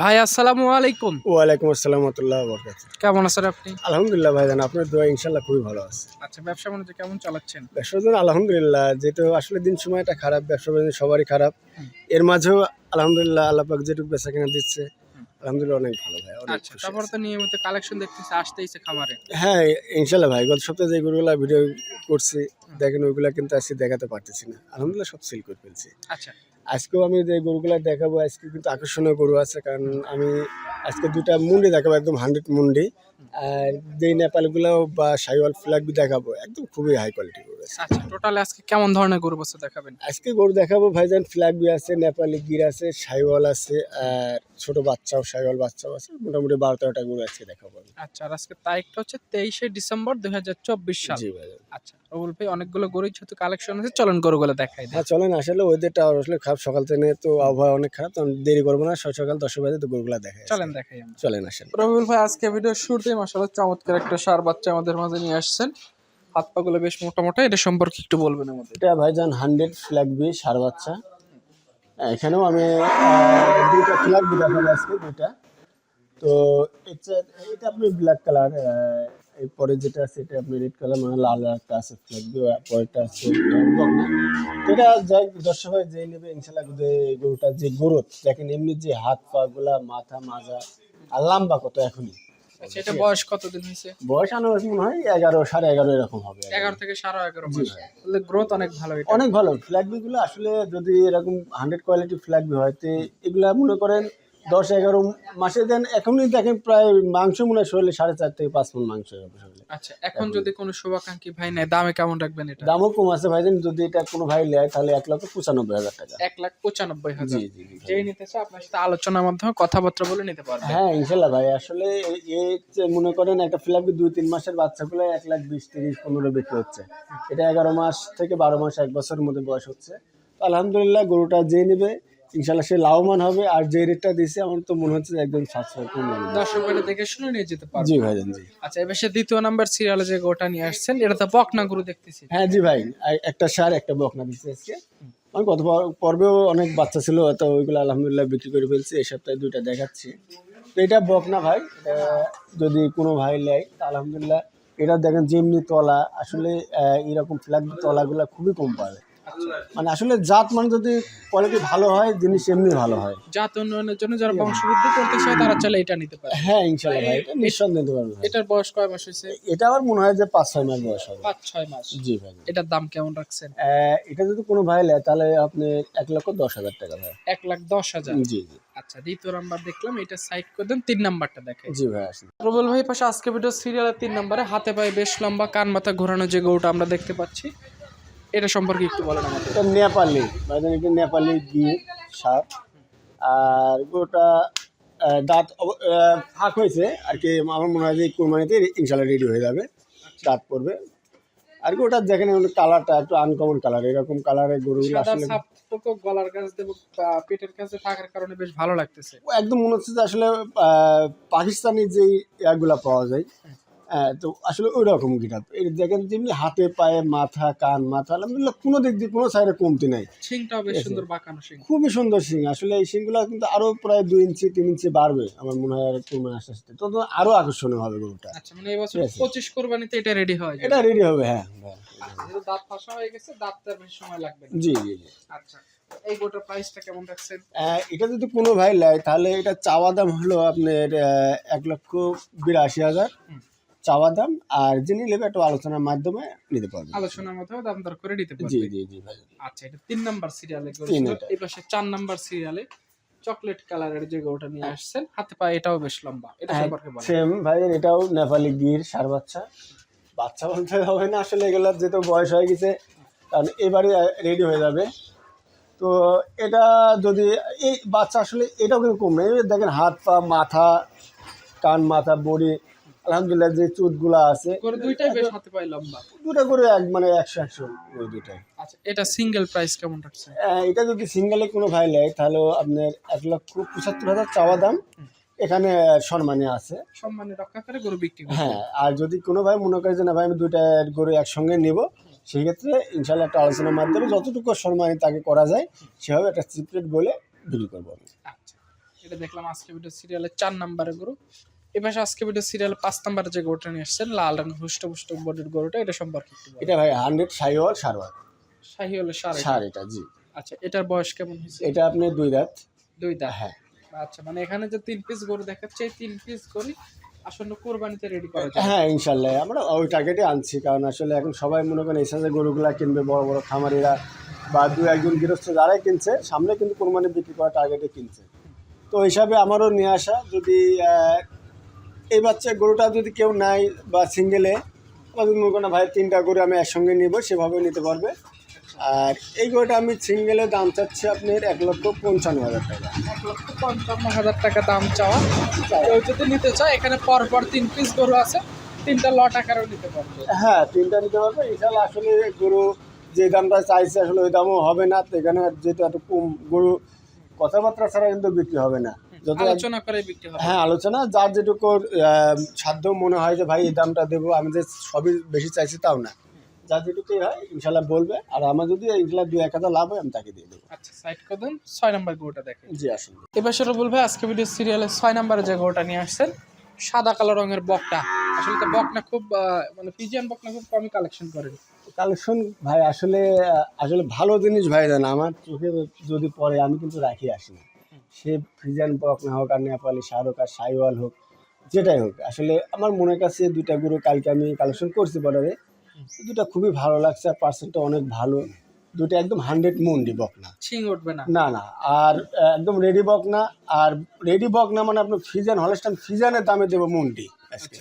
ভাই আসসালামু আলাইকুম। ওয়ালাইকুম আসসালাম রহমতুল্লাহ বরকাত কেমন আছেন আপনি? আলহামদুলিল্লাহ ভাই ভাইজান আপনার দোয়া ইনশাল্লাহ খুবই ভালো আছে। আচ্ছা ব্যবসা বাণিজ্য কেমন চালাচ্ছেন? ব্যবসা জন্য আলহামদুলিল্লাহ যেহেতু আসলে দিন সময়টা খারাপ ব্যবসা বাণিজ্য সবারই খারাপ। এর মাঝেও আলহামদুলিল্লাহ আল্লাহ পাক যেটুকু বেচা কেনা দিচ্ছে আলহামদুলিল্লাহ অনেক ভালো ভাই আচ্ছা তারপরে। তো নিয়মিত কালেকশন দেখতেছি আসতেইছে খামারে। হ্যাঁ ইনশাল্লাহ ভাই গত সপ্তাহে যে গরুগুলা ভিডিও করছি দেখেন ওইগুলা কিন্তু আজকে দেখাতে পারতেছি না। আলহামদুলিল্লাহ সব সেল করে ফেলছি। আচ্ছা আজকেও আমি যে গরুগুলা দেখাবো আজকে কিন্তু আকর্ষণীয় গরু আছে কারণ আমি আজকে দুটা মুন্ডি দেখাবো একদম হান্ড্রেড মুন্ডি। আর যে নেপালগুলো বা সাইওয়াল ফ্ল্যাগ দেখাবো একদম খুবই হাই কোয়ালিটি গরু আছে। আচ্ছা টোটাল আজকে কেমন ধরনের গরু বস্তু দেখাবেন? আজকে গরু দেখাবো ভাইজান ফ্ল্যাগ বি আছে নেপালি গির আছে সাইওয়াল আছে আর ছোট বাচ্চাও সাইওয়াল বাচ্চাও আছে মোটামুটি বারো তেরোটা গরু আজকে দেখাবো। আচ্ছা আর আজকে তারিখটা হচ্ছে তেইশে ডিসেম্বর দুই হাজার চব্বিশ সাল। জি ভাইজান। আচ্ছা রবুল ভাই অনেকগুলো গরু যেহেতু কালেকশন আছে চলন গরুগুলো দেখাই হ্যাঁ চলেন আসলে ওয়েদারটা আসলে খারাপ সকাল থেকে তো আবহাওয়া অনেক খারাপ তো আমি দেরি করব না। সকাল সকাল দশ বাজে তো গরুগুলা দেখাই চলেন দেখাই আমরা। চলেন আসেন। রবিউল ভাই আজকে ভিডিও শুরুতেই মাসাল্লাহ চমৎকার একটা সার বাচ্চা আমাদের মাঝে নিয়ে আসছেন। হাত পাগুলো বেশ মোটা মোটা এটা সম্পর্কে একটু বলবেন আমাদের। এটা ভাইজান হান্ড্রেড ফ্ল্যাগ বি সার বাচ্চা। এখানেও আমি আহ, দুইটা ফ্ল্যাগ বি দেখাবো আজকে দুইটা। তো এটা এটা আপনি ব্ল্যাক কালার এরপরে যেটা আছে এটা আপনি রেড কালার মানে লাল একটা আছে ফ্ল্যাগ পরেরটা আছে এটা যাই দর্শক ভাই যে নেবে ইনশাল্লাহ যে গরুটা যে গ্রোথ দেখেন এমনি যে হাত পা গুলা মাথা মাজা আর লম্বা কত এখনই? আচ্ছা এটা বয়স কতদিন হয়েছে? বয়স আনুমানিক মনে হয় এগারো সাড়ে এগারো এরকম হবে। এগারো থেকে সাড়ে এগারো তাহলে গ্রোথ অনেক ভালো অনেক ভালো। ফ্ল্যাগগুলো আসলে যদি এরকম হান্ড্রেড কোয়ালিটি ফ্ল্যাগ হয় তো এগুলা মনে করেন দশ এগারো মাসে দেন এখনই দেখেন প্রায় মাংস মনে হয় শরীরে সাড়ে চার থেকে পাঁচ মন মাংস হবে শরীরে। আচ্ছা এখন যদি কোনো শুভাকাঙ্ক্ষী ভাই নেয় দামে কেমন রাখবেন এটা? দামও কম আছে ভাইজান যদি এটা কোনো ভাই নেয় তাহলে এক লক্ষ পঁচানব্বই হাজার টাকা। এক লাখ পঁচানব্বই হাজার। জি নিতে চায় আপনার সাথে আলোচনার মাধ্যমে কথাবার্তা বলে নিতে পারবে। হ্যাঁ ইনশাল্লাহ ভাই আসলে এ- এ যে মনে করেন একটা ফ্ল্যাগ দুই তিন মাসের বাচ্চাগুলো এক লাখ বিশ তিরিশ পনেরো বিক্রি হচ্ছে। এটা এগারো মাস থেকে বারো মাস এক বছরের মধ্যে বয়স হচ্ছে। আলহামদুলিল্লাহ গরুটা যে নেবে ইনশাল্লাহ সে লাভবান হবে আর যে রেটটা দিছে আমার তো মনে হচ্ছে একদম সাতশো কম দর্শক বাড়ি দেখে শুনে নিয়ে যেতে পারবে। জি ভাইজান জি। আচ্ছা এবার সে দ্বিতীয় নাম্বার সিরিয়ালে যে গোটা নিয়ে আসছেন এটা তো বকনা গরু দেখতেছি। হ্যাঁ জি ভাই একটা সার একটা বকনা দিচ্ছে আজকে। আমি গত পর- পর্বেও অনেক বাচ্চা ছিল তো ওইগুলো আলহামদুলিল্লাহ বিক্রি করে ফেলছি এই সপ্তাহে দুইটা দেখাচ্ছি। তো এটা বকনা ভাই যদি কোনো ভাই নেয় তা আলহামদুলিল্লাহ এটা দেখেন যেমনি তলা আসলে এরকম ফ্ল্যাগ তলাগুলো খুবই কম পাবে। মানে আসলে জাত মানে যদি কোয়ালিটি ভালো হয় জিনিস এমনি ভালো হয়। জাত উন্নয়নের জন্য যারা বংশবৃদ্ধি করতে চায় তারা চাইলে এটা নিতে পারে। হ্যাঁ ইনশাল্লাহ ভাই এটা নিঃসন্দেহ নিতে পারবে এটার বয়স কয় মাস হয়েছে? এটা আমার মনে হয় যে পাঁচ ছয় মাস বয়স হবে। পাঁচ ছয় মাস। জি ভাই। এটার দাম কেমন রাখছেন? এটা যদি কোনো ভাই নেয় তাহলে আপনি এক লক্ষ দশ হাজার টাকা ভাই। এক লাখ দশ হাজার? জি জি। আচ্ছা দ্বিতীয় নাম্বার দেখলাম এটা সাইড করে দেন তিন নাম্বারটা দেখে জি ভাই আসুন। প্রবল ভাই পাশে আজকে ভিডিও সিরিয়ালের তিন নম্বরে হাতে পায়ে বেশ লম্বা কান মাথা ঘোরানো যে গরুটা আমরা দেখতে পাচ্ছি। এটা সম্পর্কে একটু বলেন আমাদের এটা নেপালি মানে এটা নেপালি গিয়ে সাপ আর গোটা দাঁত ফাঁক হয়েছে আর কি আমার মনে হয় যে কোরবানিতে ইনশাল্লাহ রেডি হয়ে যাবে দাঁত পড়বে আর কি ওটা দেখেন কালারটা একটু আনকমন কালার এরকম কালারের গরুগুলো আসলে গলার কাছ দেবো পেটের কাছে থাকার কারণে বেশ ভালো লাগতেছে। একদম মনে হচ্ছে যে আসলে পাকিস্তানি যেই ইয়াগুলা পাওয়া যায় হ্যাঁ, তো আসলে ওই রকম গিটার দেখেন যেমনি হাতে পায়ে মাথা কান মাথা আলহামদুলিল্লাহ কোনো দিক দিয়ে কোনো সাইডে কমতি নাই। সুন্দর বাঁকানো শিং খুবই সুন্দর সিং। আসলে এই সিংগুলো কিন্তু আরও প্রায় দুই ইঞ্চি তিন ইঞ্চি বাড়বে আমার মনে হয় আর কুরবানি আস্তে আস্তে। তো আরও আকর্ষণীয় হবে গরুটা। আচ্ছা মানে এবছর পঁচিশ কোরবানিতে এটা রেডি হয় এটা রেডি হবে হ্যাঁ। হ্যাঁ। দাঁত ফাঁসা হয়ে গেছে দাঁত তার বেশি সময় লাগবে জি জি জি। আচ্ছা এই গোটার প্রাইসটা কেমন রাখছেন? এটা যদি কোনো ভাই নেয় তাহলে এটা চাওয়া দাম হলো আপনার এক লক্ষ বিরাশি হাজার। চাওয়া দাম আর যিনি নেবে একটু আলোচনার মাধ্যমে নিতে পারবে। আলোচনার মাধ্যমে দাম দর করে দিতে জি পারবে। জি জি ভাই। আচ্ছা এটা তিন নাম্বার সিরিয়ালে। এই পাশে চার নাম্বার সিরিয়ালে চকলেট কালারের যে গরুটা নিয়ে আসছেন হাতে পায়ে এটাও বেশ লম্বা। এটা হ্যাঁ, সম্পর্কে বলেন। সেম ভাই এটাও নেপালি গির সার বাচ্চা। বাচ্চা বলতে হবে না আসলে এগুলো যেহেতু বয়স হয়ে গেছে কারণ এবারে রেডি হয়ে যাবে। তো এটা যদি এই বাচ্চা আসলে এটাও কিন্তু কম নেই দেখেন হাত পা মাথা কান মাথা বডি আলহামদুলিল্লাহ যে চুটগুলো আছে গরু দুইটাই বেশ হাতে পায়ে লম্বা। দুটো করে এক মানে একশো একশো। ওই দুটাই আচ্ছা এটা সিঙ্গেল প্রাইস কেমন রাখছেন? আহ, এটা যদি সিঙ্গেলে কোনো ভাই নেয় তাহলে আপনার এক লক্ষ পঁচাত্তর হাজার চাওয়া দাম। এখানে সম্মানে আছে। সম্মানে রক্ষা করে গরু বিক্রি হ্যাঁ আর যদি কোনো ভাই মনে করে যে না ভাই আমি দুইটা গরু একসঙ্গে নেব সেই ক্ষেত্রে ইনশাল্লাহ একটা আলোচনার মাধ্যমে যতটুকু সম্মানে তাকে করা যায় সেভাবে একটা সিক্রেট বলে বিক্রি করব আমি। আচ্ছা এটা দেখলাম আজকে ভিডিও সিরিয়ালের চার নাম্বারের গরু। এবার আজকে ভিডিও সিরিয়াল পাঁচ নাম্বারে যে গরুটা নিয়ে এসছেন লাল রঙের হুষ্ট পুষ্ট বডির গরুটা এটা সম্পর্কে এটা ভাই হান্ড্রেড সাইওয়াল সারওয়াল শাহি হলো সার। সার এটা জি। আচ্ছা এটার বয়স কেমন হয়েছে? এটা আপনি দুই দাঁত। দুই দাঁত? হ্যাঁ। আচ্ছা মানে এখানে যে তিন পিস গরু দেখাচ্ছে এই তিন পিস গরু আসলে কোরবানিতে রেডি করা যায় হ্যাঁ ইনশাল্লাহ। আমরা ওই টার্গেটে আনছি কারণ আসলে এখন সবাই মনে করেন এই সাইজের গরুগুলা কিনবে বড় বড় খামারিরা বা দু একজন গৃহস্থ যারাই কিনছে সামনে কিন্তু কোরবানি বিক্রি করার টার্গেটে কিনছে। তো হিসাবে আমারও নিয়ে আসা যদি এই বাচ্চা গরুটা যদি কেউ নাই বা সিঙ্গেলে বা যদি মনে ভাই তিনটা গরু আমি একসঙ্গে নিব সেভাবে নিতে পারবে। আর এই গরুটা আমি সিঙ্গেলে দাম চাচ্ছি আপনার এক লক্ষ পঞ্চান্ন হাজার টাকা। এক লক্ষ পঞ্চান্ন হাজার টাকা দাম চাওয়া। কেউ যদি নিতে চায় এখানে পর পর তিন পিস গরু আছে। তিনটা লট আকারেও নিতে পারবে। হ্যাঁ তিনটা নিতে পারবে। ইনশাল্লাহ আসলে গরু যে দামটা চাইছে আসলে ওই দামও হবে না। তো এখানে যেহেতু এত কম গরু কথাবার্তা ছাড়া কিন্তু বিক্রি হবে না। যত আলোচনা করে বিক্রি হবে। হ্যাঁ আলোচনা যার যেটুকু সাধ্য মনে হয় যে ভাই এই দামটা দেবো আমি যে সবই বেশি চাইছি তাও না। যার যেটুকুই হয় ইনশাল্লাহ বলবে। আর আমার যদি ইনশাল্লাহ দু এক হাজার লাভ হয় আমি তাকে দিয়ে দেবো। আচ্ছা সাইড করে ছয় নাম্বার গরুটা দেখেন। জি আসুন। এবার সেটা বলবে আজকে ভিডিও সিরিয়ালে ছয় নাম্বারে যে গরুটা নিয়ে আসছেন সাদা কালো রঙের বকটা আসলে তো বকনা খুব মানে ফিজিয়ান বকনা খুব কমই কালেকশন করেন। কালেকশন ভাই আসলে আসলে ভালো জিনিস ভাই জান আমার চোখে যদি পড়ে আমি কিন্তু রাখি আসি না। সে ফ্রিজান বক না হোক আর নেপালি শাহরুখ আর সাইওয়াল হোক যেটাই হোক আসলে আমার মনে কাছে দুইটা গুরু কালকে আমি কালেকশন করছি বর্ডারে। দুটা খুবই ভালো লাগছে আর পার্সেন্টটা অনেক ভালো। দুটো একদম হান্ড্রেড মন্ডি বক না। ছিং উঠবে না। না না আর একদম রেডি বক না আর রেডি বক না মানে আপনার ফিজান হলস্টান ফিজানের দামে দেবো মুন্ডি আজকে।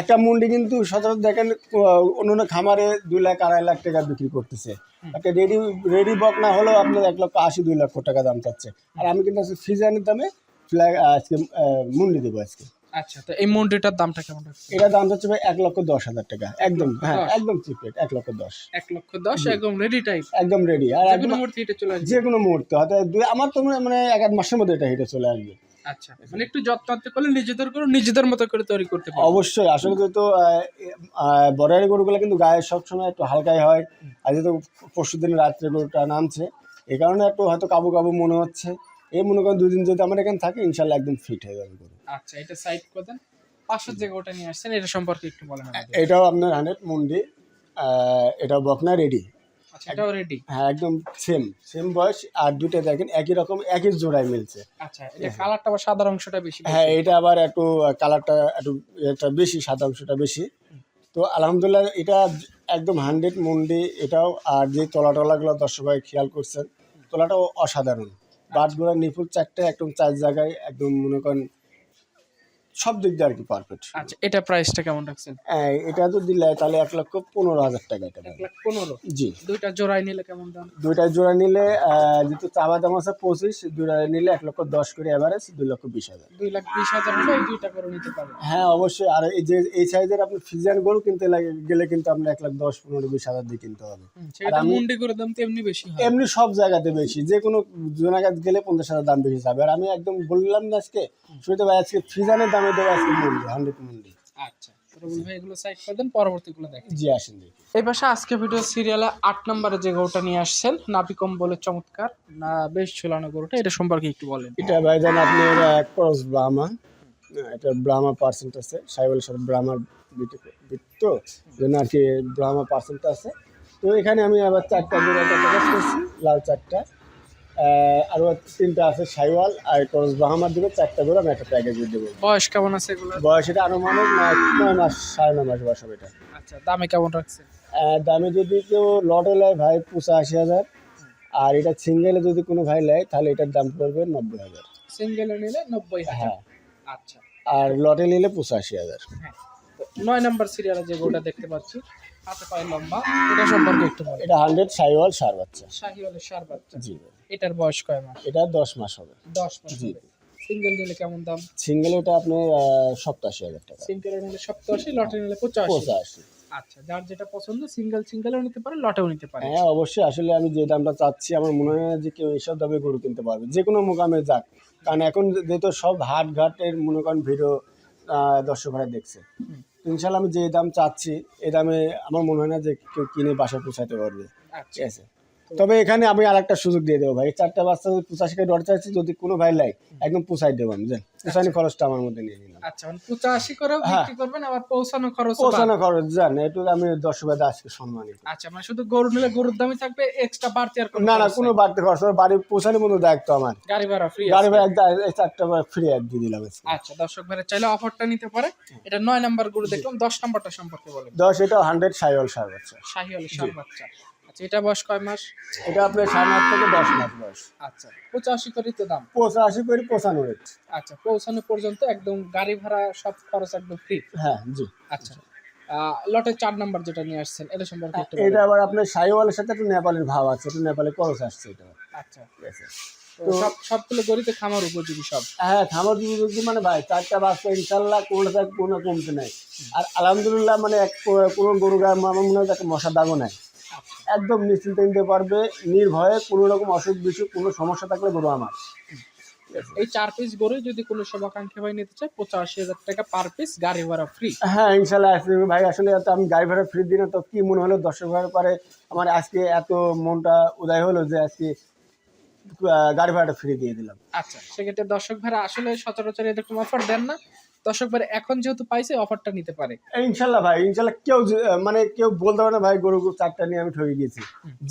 একটা মুন্ডি কিন্তু সচরাচর দেখেন অন্যান্য অন্য অন্য খামারে দুই লাখ আড়াই লাখ টাকা বিক্রি করতেছে। একটা রেডি রেডি বক না হলেও আপনার এক লক্ষ আশি দুই লক্ষ টাকা দাম চাচ্ছে। আর আমি কিন্তু আজকে ফিজানের দামে আজকে মুন্ডি দেবো আজকে। আচ্ছা তো এই মন্ডিটার দামটা কেমন এটা দাম চাচ্ছে ভাই এক লক্ষ দশ হাজার টাকা। একদম হ্যাঁ একদম চিপ রেট এক লক্ষ দশ। এক লক্ষ দশ একদম রেডি টাইপ একদম রেডি আর যে কোনো মুহূর্তে এটা চলে আসবে? যে কোনো মুহূর্তে হয়তো দুই আমার তো মনে- এক আধ মাসের মধ্যে এটা হেঁটে চলে আসবে। আচ্ছা মানে একটু যত্নাতে করলে নিজেদের করে নিজেদের মতো করে তৈরি করতে পারবে। অবশ্যই আসলে যেহেতু বর্ডারি গরুগুলো কিন্তু গায়ে সবসময় একটু হালকাই হয়। আর যেহেতু পরশু দিন রাত্রে গরুটা নামছে এই কারণে একটু হয়তো কাবু কাবু মনে হচ্ছে। এই মনে করেন দুদিন যদি আমার এখানে থাকে ইনশাল্লাহ একদম ফিট হয়ে যাবে গরু। আচ্ছা এটা সাইড করে দেন। পাশের যে গরুটা নিয়ে আসছেন এটা সম্পর্কে একটু বলেন এটাও আপনার হান্ড্রেড মুন্ডি এটাও বকনা রেডি আচ্ছা এটাও রেডি হ্যাঁ একদম সেম সেম বয়স আর দুটো দেখেন একই রকম একই জোড়ায় মিলছে। আচ্ছা এটা কালারটা সাদা অংশটা বেশি হ্যাঁ এটা আবার একটু কালারটা একটু এটা বেশি সাদা অংশটা বেশি। তো আলহামদুলিল্লাহ এটা একদম হান্ড্রেড মন্ডি এটাও আর যে তলা টলাগুলো দর্শক ভাই খেয়াল করছেন তলাটাও অসাধারণ। বাটগুলো নিপুর চারটে একদম চার জায়গায় একদম মনে করেন সব দিক দিয়ে আর কি পারফেক্ট আচ্ছা এটা প্রাইসটা কেমন রাখছেন? এটা তো দিলে তাহলে এক লক্ষ পনেরো হাজার টাকা এটা পনেরো? জি। দুইটা জোড়াই নিলে কেমন দাম? দুইটা জোড়া নিলে যেহেতু চাওয়া দাম আছে পঁচিশ দুইটা নিলে এক লক্ষ দশ করে অ্যাভারেজ দুই লক্ষ বিশ হাজার। দুই লাখ বিশ হাজার হলে এই দুইটা করে নিতে পারবেন। হ্যাঁ অবশ্যই। আর এই যে এই সাইজের আপনি ফিজিয়ান গরু কিনতে লাগে গেলে কিন্তু আপনি এক লাখ দশ পনেরো বিশ হাজার দিয়ে কিনতে হবে। সেটা মুন্ডি করে দাম তো এমনি বেশি হয়। এমনি সব জায়গাতে বেশি। যে কোনো জোনাগাত গেলে পঞ্চাশ হাজার দাম বেশি যাবে। আর আমি একদম বললাম না আজকে শুরুতে ভাই আজকে ফিজানের দামে আজকে মন্ডি হান্ড্রেড মন্ডি। আচ্ছা রবুল ভাই এগুলো সাইড করে দেন পরবর্তীগুলো দেখেন। জি আসেন দেখি। এই পাশে আজকে ভিডিও সিরিয়ালে আট নম্বরে যে গরুটা নিয়ে আসছেন বলে চমৎকার না বেশ ঝুলানো গরুটা এটা সম্পর্কে একটু বলেন। এটা ভাইজান আপনার ক্রস ব্রাহ্মা এটা ব্রাহ্মা পার্সেন্ট আছে সাইবল ব্রাহ্মার জন্য আর কি ব্রাহ্মা পার্সেন্ট আছে। তো এখানে আমি আবার চারটা গরু প্যাকেজ করছি লাল চারটা। আরও তিনটা আছে সাইওয়াল আর ক্রস বাহামার দিকে চারটা করে আমি একটা প্যাকেজ দেবো। বয়স কেমন আছে এগুলো? বয়স এটা আনুমানিক নয় মাস সাড়ে নয় মাস বয়স হবে এটা। আচ্ছা দামে কেমন রাখছে দামে যদি কেউ লটে নেয় ভাই পঁচাশি হাজার। আর এটা সিঙ্গেলে যদি কোনো ভাই নেয় তাহলে এটার দাম পড়বে নব্বই হাজার। সিঙ্গেলে নিলে নব্বই হ্যাঁ। আচ্ছা। আর লটে নিলে পঁচাশি হাজার। হ্যাঁ। নয় নম্বর সিরিয়ালে যে গোটা দেখতে পাচ্ছি হাতে পায়ে লম্বা এটা সম্পর্কে একটু বলেন এটা হান্ড্রেড সাইওয়াল সার বাচ্চা। শাহিওয়ালের সার বাচ্চা। জি। এটার বয়স কয় মাস? এটা দশ মাস হবে। দশ মাস জি। সিঙ্গেল নিলে কেমন দাম? সিঙ্গেল এটা আপনার সপ্তাশি হাজার টাকা। সিঙ্গেল নিলে সপ্তাশি লটে নিলে পঁচাশি। পঁচাশি। আচ্ছা যার যেটা পছন্দ সিঙ্গেল সিঙ্গেলও নিতে পারে লটেও নিতে পারে। হ্যাঁ অবশ্যই। আসলে আমি যে দামটা চাচ্ছি আমার মনে হয় যে কেউ এইসব দামে গরু কিনতে পারবে। যে কোনো মোকামে যাক। কারণ এখন যেহেতু সব হাট ঘাটের মনে করেন ভিডিও দর্শকরা দেখছে। ইনশাল্লাহ আমি যে দাম চাচ্ছি এ দামে আমার মনে হয় না যে কেউ কিনে বাসায় পৌঁছাতে পারবে। আচ্ছা। ঠিক আছে? তবে এখানে আমি আর একটা সুযোগ দিয়ে দেবো ভাই। চারটা বাচ্চা যদি পঁচাশি টাকা দর চাইছি যদি কোনো ভাই লাই একদম পুষাই দেবো আমি জান পুষানি খরচটা আমার মধ্যে নিয়ে নিলাম। আচ্ছা মানে পঁচাশি করেও বিক্রি করবেন আবার পৌঁছানো খরচ পৌঁছানো খরচ জান একটু আমি দর্শক ভাই আজকে সম্মানিত। আচ্ছা মানে শুধু গরু নিলে গরুর দামই থাকবে এক্সট্রা বাড়তি আর না না কোনো বাড়তি খরচ হবে বাড়ি পৌঁছানোর মতো দায়িত্ব আমার। গাড়ি ভাড়া ফ্রি গাড়ি ভাই এই চারটা ফ্রি এক দিয়ে দিলাম আচ্ছা দর্শক ভাইরা চাইলে অফারটা নিতে পারে। এটা নয় নাম্বার গরু দেখলাম দশ নাম্বারটা সম্পর্কে বলেন। দশ এটা হান্ড্রেড সাইওয়াল সার বাচ্চা। শাহি সার বাচ্চা। আচ্ছা এটা বয়স কয় মাস? এটা আপনার সাড়ে আট থেকে দশ মাস বয়স। আচ্ছা পঁচাশি করি তো দাম? পঁচাশি করে পঁচানো রেট আচ্ছা পৌঁছানো পর্যন্ত একদম গাড়ি ভাড়া সব খরচ একদম ফ্রি হ্যাঁ জি। আচ্ছা লটের চার নাম্বার যেটা নিয়ে আসছেন এটা সম্পর্কে একটু এটা আবার আপনার সাইওয়ালের সাথে একটু নেপালের ভাব আছে একটু নেপালে খরচ আসছে এটা। আচ্ছা। ঠিক আছে। সব সবগুলো গরিতে খামার উপযোগী সব? হ্যাঁ খামার যদি মানে ভাই চারটা বাচ্চা ইনশাল্লাহ কোনোটা কোনো কমতে নাই। আর আলহামদুলিল্লাহ মানে এক কোনো গরু গায়ে আমার মনে হয় একটা মশা দাগও নাই। একদম নিশ্চিন্তে নিতে পারবে নির্ভয়ে কোনো রকম অসুখ বিসুখ কোনো সমস্যা থাকলে গরু আমার। এই চার পিস গরু যদি কোনো শুভাকাঙ্ক্ষী ভাই নিতে চায় পঁচাশি হাজার টাকা পার পিস গাড়ি ভাড়া ফ্রি হ্যাঁ ইনশাল্লাহ আসবে। ভাই আসলে এত আমি গাড়ি ভাড়া ফ্রি দিই না তো কি মনে হলো দর্শক ভাড়া পরে আমার আজকে এত মনটা উদয় হলো যে আজকে গাড়ি ভাড়াটা ফ্রি দিয়ে দিলাম। আচ্ছা সেক্ষেত্রে দর্শক ভাইরা আসলে সচরাচর এরকম অফার দেন না। দর্শক ভাইরা এখন যেহেতু পাইছে অফারটা নিতে পারে। ইনশাল্লাহ ভাই ইনশাল্লাহ কেউ মানে কেউ বলতে পারে না ভাই গরু গরু চারটা নিয়ে আমি ঠকে গেছি।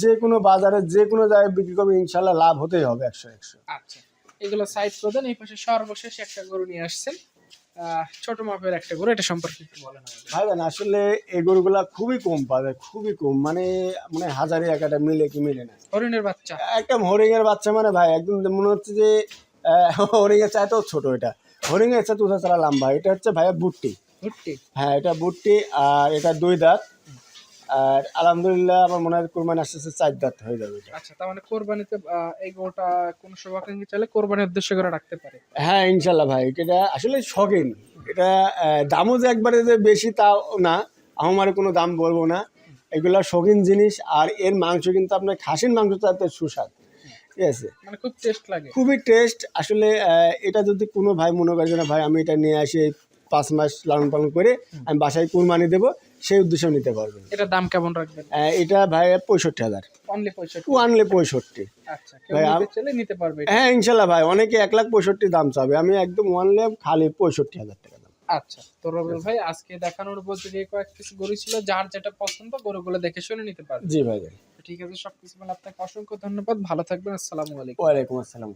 যে কোনো বাজারে যে কোনো জায়গায় বিক্রি করবে ইনশাল্লাহ লাভ হতেই হবে একশো একশো। আচ্ছা। এগুলো সাইড করে দেন এই পাশে সর্বশেষ একটা গরু নিয়ে আসছেন। ছোট মাপের একটা গরু এটা সম্পর্কে একটু বলেন। ভাই জান আসলে এই গরুগুলা খুবই কম পাওয়া যায় খুবই কম মানে মানে হাজারে এক একটা মিলে কি মিলে না। হরিণের বাচ্চা। একটা হরিং এর বাচ্চা মানে ভাই একদম মনে হচ্ছে যে হরিং এর চাইতেও ছোট এটা। হরিং এর চাইতে উঠা লম্বা এটা হচ্ছে ভাইয়া বুট্টি। ভুট্টি হ্যাঁ এটা বুট্টি আর এটা দুই দাঁত। আর আলহামদুলিল্লাহ আমার মনে হয় কোরবানি আস্তে আস্তে চার দাঁত হয়ে যাবে আচ্ছা তার মানে কোরবানিতে এই গরুটা কোন শুভাকাঙ্ক্ষী চাইলে কোরবানির উদ্দেশ্য করে রাখতে পারে। হ্যাঁ ইনশাল্লাহ ভাই এটা আসলে শখিন। এটা দামও যে একবারে যে বেশি তাও না আমার কোনো দাম বলব না। এগুলা শখিন জিনিস আর এর মাংস কিন্তু আপনার খাসির মাংস চাইতে সুস্বাদ। ঠিক আছে? মানে খুব টেস্ট লাগে। খুবই টেস্ট আসলে এটা যদি কোনো ভাই মনে করে না ভাই আমি এটা নিয়ে আসি পাঁচ মাস লালন পালন করে আমি বাসায় কুরবানি দেবো সেই উদ্দেশ্যে নিতে পারবেন। এটার দাম কেমন রাখবেন? এটা ভাই পঁয়ষট্টি হাজার। অনলি পঁয়ষট্টি। পঁয়ষট্টি। আচ্ছা ভাই, আম- নিতে পারবে হ্যাঁ ইনশাল্লাহ ভাই অনেকে এক লাখ পঁয়ষট্টি দাম চাবে। আমি একদম ওয়ানলে খালি পঁয়ষট্টি হাজার টাকা দাম। আচ্ছা তো রবিউল ভাই আজকে দেখানোর বলতে যে কয়েক পিস গরু ছিল যার যেটা পছন্দ গরুগুলো দেখে শুনে নিতে পারবে জি ভাই তো ঠিক আছে সবকিছু আপনাকে অসংখ্য ধন্যবাদ। ভালো থাকবেন আসসালামু আলাইকুম। ওয়ালাইকুম আসসালাম।